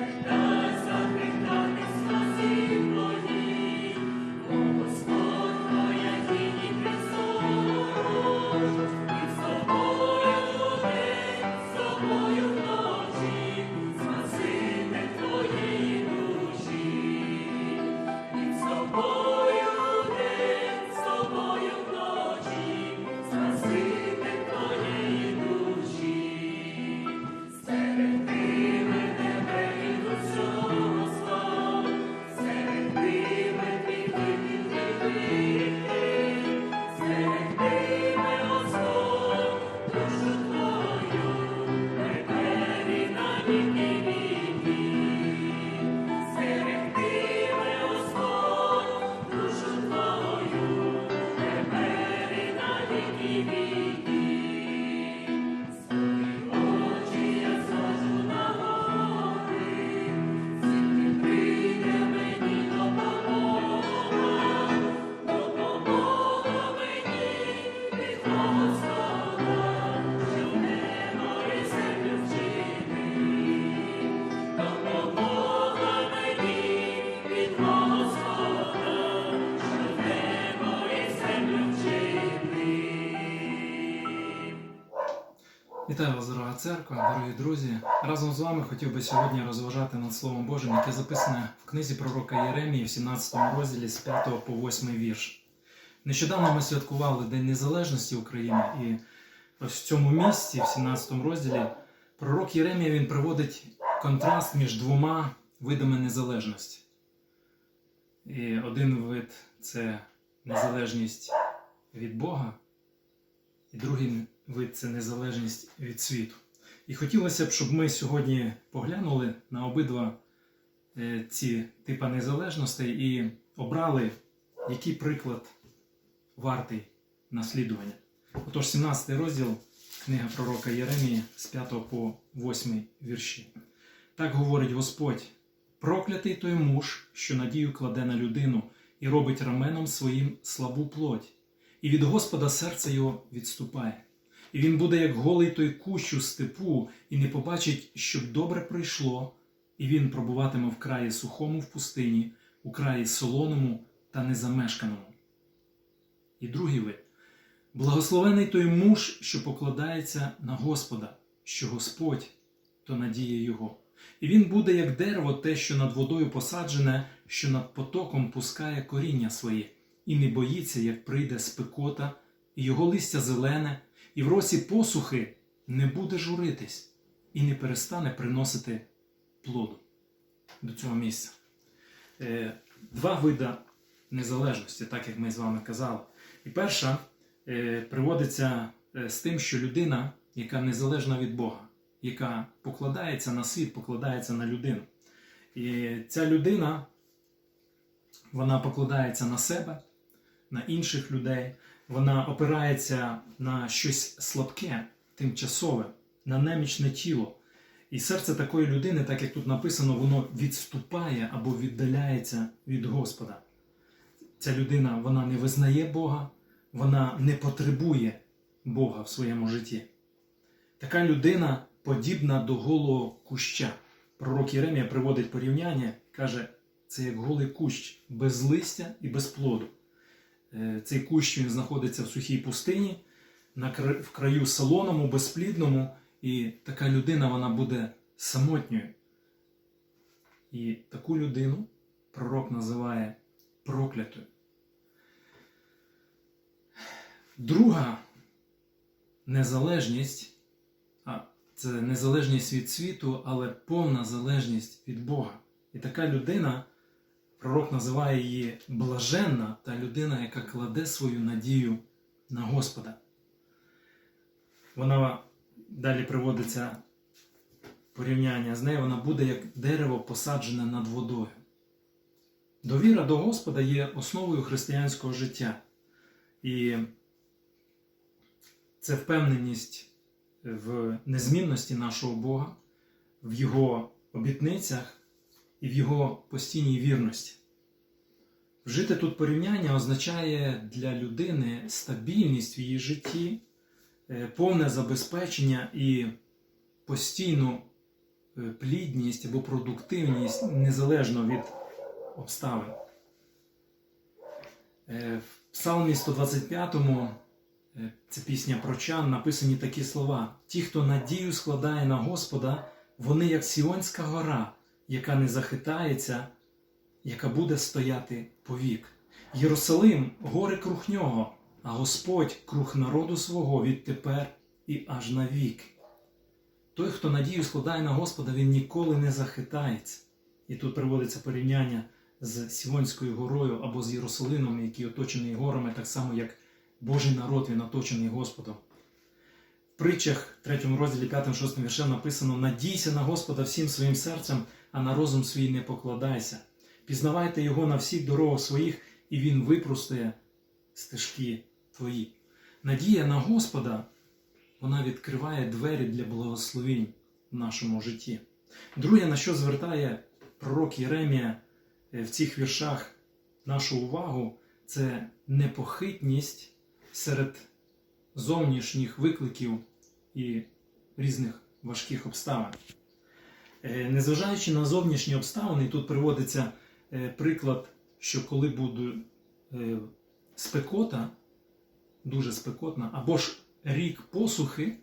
Lord. Вітаю вас, дорога церква, дорогі друзі. Разом з вами хотів би сьогодні розважати над Словом Божим, яке записане в книзі пророка Єремії в 17 розділі з 5 по 8 вірш. Нещодавно ми святкували День Незалежності України, і ось в цьому місці, в 17 розділі, пророк Єремія він приводить контраст між двома видами незалежності. І один вид це незалежність від Бога, і другий вид це незалежність від світу. І хотілося б, щоб ми сьогодні поглянули на обидва е, ці типи незалежностей і обрали, який приклад вартий наслідування. Отож, 17 розділ книга пророка Єремії з 5 по 8 вірші. Так говорить Господь: проклятий той муж, що надію кладе на людину і робить раменом своїм слабу плоть, і від Господа серце його відступає. І він буде як голий той кущ у степу, і не побачить, щоб добре прийшло, і він пробуватиме в краї сухому в пустині, у краї солоному та незамешканому. І другий вид благословений той муж, що покладається на Господа, що Господь то надія його. І він буде як дерево, те, що над водою посаджене, що над потоком пускає коріння своє, і не боїться, як прийде спекота, і його листя зелене, і в росі посухи не буде журитись і не перестане приносити плоду до цього місця. Е, Два вида незалежності, так як ми з вами казали. І перша е, приводиться е, з тим, що людина, яка незалежна від Бога, яка покладається на світ, покладається на людину. І ця людина, вона покладається на себе, на інших людей, вона опирається на щось слабке, тимчасове, на немічне тіло. І серце такої людини, так як тут написано, воно відступає або віддаляється від Господа. Ця людина вона не визнає Бога, вона не потребує Бога в своєму житті. Така людина подібна до голого куща. Пророк Єремія приводить порівняння, каже, це як голий кущ без листя і без плоду. Е, Цей кущ він знаходиться в сухій пустині, в краю солоному, безплідному, і така людина вона буде самотньою. І таку людину пророк називає проклятою. Друга незалежність, а це незалежність від світу, але повна залежність від Бога. І така людина, пророк називає її блаженна та людина, яка кладе свою надію на Господа. Вона далі приводиться порівняння з нею, вона буде як дерево посаджене над водою. Довіра до Господа є основою християнського життя. І це впевненість в незмінності нашого Бога, в Його обітницях і в Його постійній вірності. Вжити тут порівняння означає для людини стабільність в її житті, е, повне забезпечення і постійну е, плідність або продуктивність незалежно від обставин. Е, В Псалмі 125 е, це пісня про чан, написані такі слова: Ті, хто надію складає на Господа, вони як Сіонська гора, яка не захитається, яка буде стояти повік. Єрусалим гори круг нього, а Господь круг народу свого відтепер і аж навік. Той, хто надію складає на Господа, він ніколи не захитається. І тут приводиться порівняння з Сіонською горою або з Єрусалимом, який оточений горами, так само як Божий народ, він оточений Господом. В притчах 3 розділі 5-6 віршем написано: Надійся на Господа всім своїм серцем, а на розум свій не покладайся. Пізнавайте його на всіх дорогах своїх, і він випростує стежки твої. Надія на Господа, вона відкриває двері для благословінь в нашому житті. Друге, на що звертає пророк Єремія е, в цих віршах нашу увагу, це непохитність серед зовнішніх викликів і різних важких обставин. Е, Незважаючи на зовнішні обставини, тут приводиться е, приклад, що коли буде е, спекота, дуже спекотна, або ж рік посухи,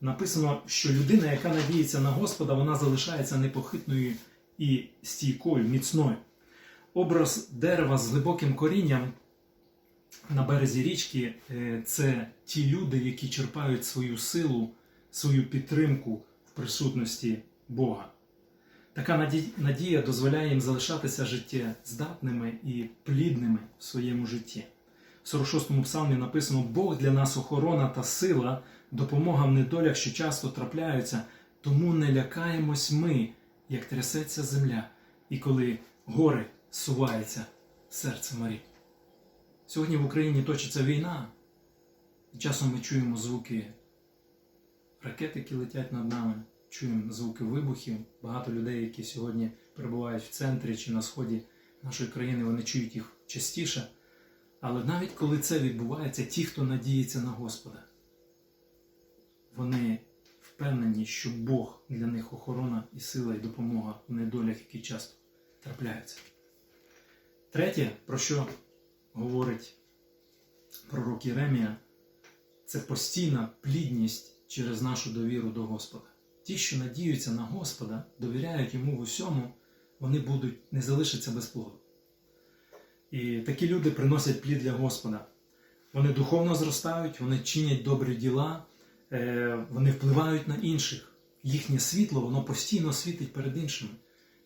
написано, що людина, яка надіється на Господа, вона залишається непохитною і стійкою, міцною. Образ дерева з глибоким корінням на березі річки це ті люди, які черпають свою силу, свою підтримку в присутності Бога. Така надія дозволяє їм залишатися життєздатними і плідними в своєму житті. В 46-му псалмі написано: Бог для нас охорона та сила, допомога в недолях, що часто трапляються, тому не лякаємось ми, як трясеться земля, і коли гори суваються серце морі. Сьогодні в Україні точиться війна, і часом ми чуємо звуки ракет, які летять над нами, чуємо звуки вибухів. Багато людей, які сьогодні перебувають в центрі чи на сході нашої країни, вони чують їх частіше. Але навіть коли це відбувається, ті, хто надіється на Господа, вони впевнені, що Бог для них охорона і сила, і допомога в недолях, які часто трапляються. Третє, про що говорить пророк Єремія, це постійна плідність через нашу довіру до Господа. Ті, що надіються на Господа, довіряють йому в усьому, вони будуть не залишаться без плоду. І такі люди приносять плід для Господа. Вони духовно зростають, вони чинять добрі діла, е, вони впливають на інших. Їхнє світло воно постійно світить перед іншими.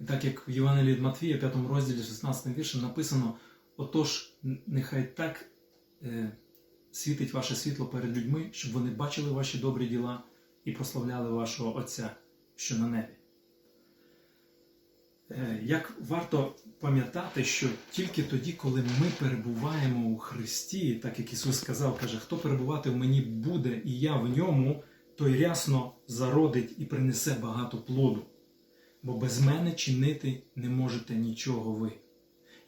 І так як в Євангелії від Матвія, 5 розділі, 16 віршем написано: Отож, нехай так е, світить ваше світло перед людьми, щоб вони бачили ваші добрі діла і прославляли вашого Отця, що на небі. Е, Як варто пам'ятати, що тільки тоді, коли ми перебуваємо у Христі, так як Ісус сказав, каже, хто перебувати в мені буде, і я в ньому, той рясно зародить і принесе багато плоду. Бо без мене чинити не можете нічого ви.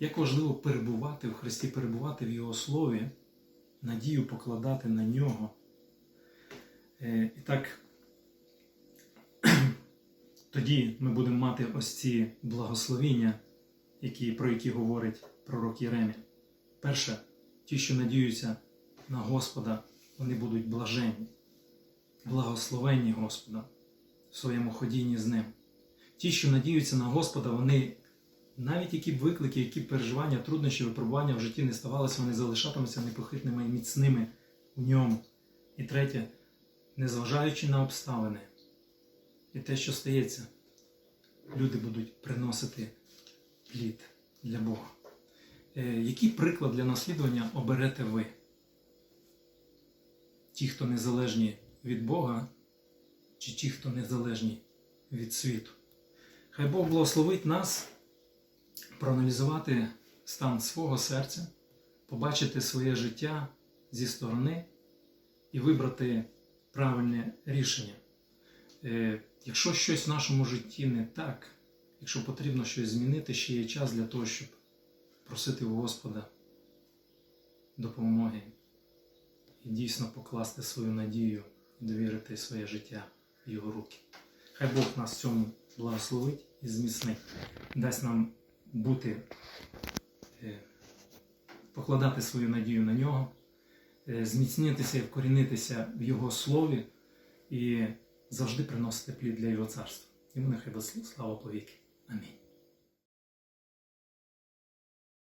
Як важливо перебувати в Христі, перебувати в Його Слові, надію покладати на нього. Е, І так, тоді ми будемо мати ось ці благословіння, які, про які говорить пророк Єремія. Перше, ті, що надіються на Господа, вони будуть блаженні, благословенні Господа в своєму ходінні з Ним. Ті, що надіються на Господа, вони навіть які б виклики, які б переживання, труднощі, випробування в житті не ставалися, вони залишатимуться непохитними і міцними в ньому. І третє, незважаючи на обставини і те, що стається, люди будуть приносити плід для Бога. Е, який приклад для наслідування оберете ви? ті, хто незалежні від Бога, чи ті, хто незалежні від світу. Хай Бог благословить нас проаналізувати стан свого серця, побачити своє життя зі сторони і вибрати правильне рішення. Якщо щось в нашому житті не так, якщо потрібно щось змінити, ще є час для того, щоб просити у Господа допомоги і дійсно покласти свою надію і довірити своє життя в Його руки. Хай Бог нас в цьому благословить і зміцнить, дасть нам бути, е, покладати свою надію на нього, е, зміцнитися і вкорінитися в Його слові і завжди приносити плід для Його царства. Йому нехай буде слава повіки. Амінь.